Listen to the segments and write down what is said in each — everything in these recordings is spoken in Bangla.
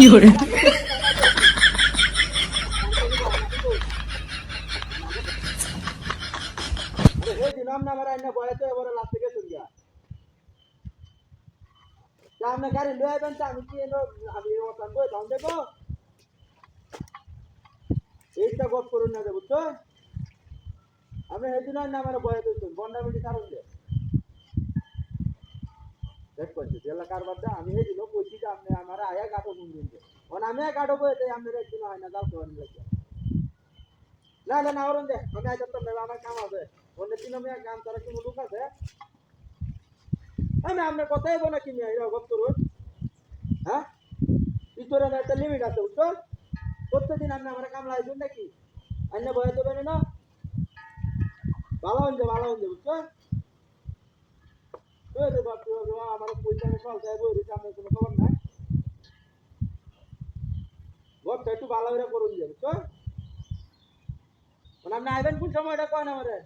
有人，এই দিলাম না আমার আইনা বয়াতে এবারে লাস্ট থেকে চলে যা আপনি গাড়ি লয়ে আইবেন তো আমি কি আমি ওখান বই দাম দেবো এইটা গপ করুন না বুঝছ আপনি সেদিন না আমার বয়া দিচ্ছেন বন্ডা মিটি কারণ দেখ করছি জেলা কারবার দা আমি সেদিনও কইছি যে আপনি আমার আয়া গাটো কোন দিন আমি গাটো বই তাই আপনার একদিন হয় না যাও তো না না না ওরন দে আমি আজ তো আমার কাম আছে অন্য দিন আমি কাম করার কি লোক আছে আমি আপনার কথাই বলে কিনে এরকম করুন হ্যাঁ ভিতরে একটা লিমিট আছে বুঝছ প্রত্যেকদিন আপনি আমার কাম লাগাইছেন নাকি অন্য বয়ে দেবেন না ভালো হচ্ছে ভালো হচ্ছে বুঝছ আমার পয়সা আমি চাইব ওই আপনার কোনো খবর নাই বলটা একটু ভালো করে করুন যে বুঝছ মানে আপনি আইবেন কোন সময়টা কয় আমারে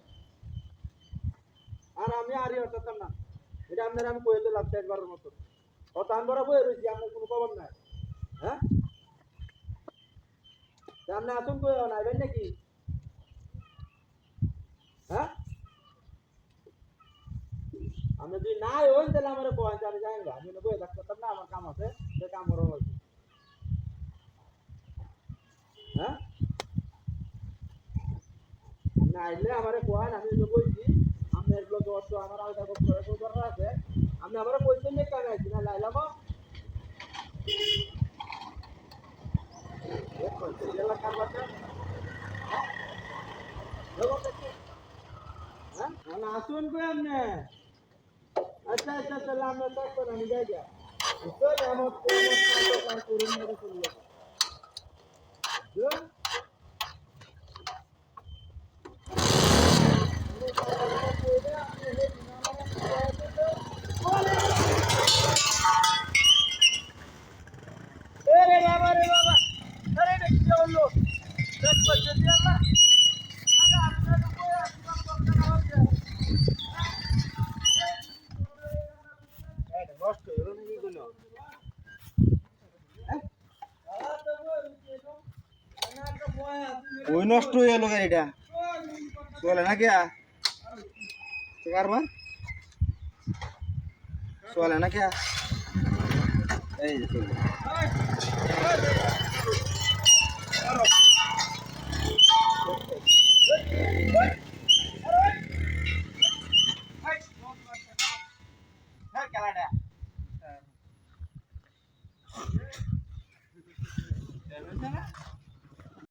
আর আমি আরই হতাম না। এটা আপনার আমি কয়ে দিলাম শেষবারের মতো। ও তান বড় বই রয়েছি, আপনার কোনো খবর নাই। হ্যাঁ? আপনি আসুন কই আইবেন নাকি? হ্যাঁ? আমি যদি না হই তাহলে আমার কয়েন আমি জানি না আমি বই থাকতাম না আমার কাম আছে সে কাম করো হ্যাঁ? আপনি আইলে আমি তো বলছি, আমি এগুলো দশ আমার আলাদা করে করে দরকার আছে। আমি আমার পয়সা নিয়ে কেন আইছি না লাইলাম আসুন কই আপনি? আচ্ছা আচ্ছা তাহলে আমরা করে আমি যাই যা করুন মেরে চলল রে বাবা রে বাবা আরে এটা কি হলো চেক করতে দিয়ে না আরে আপনার তো কই আসলাম করতে না হচ্ছে এটা নষ্ট হলো নাকি গুলো ওই নষ্ট হয়ে গেল গাড়িটা। চলে না কে কারবার চলে না কে এই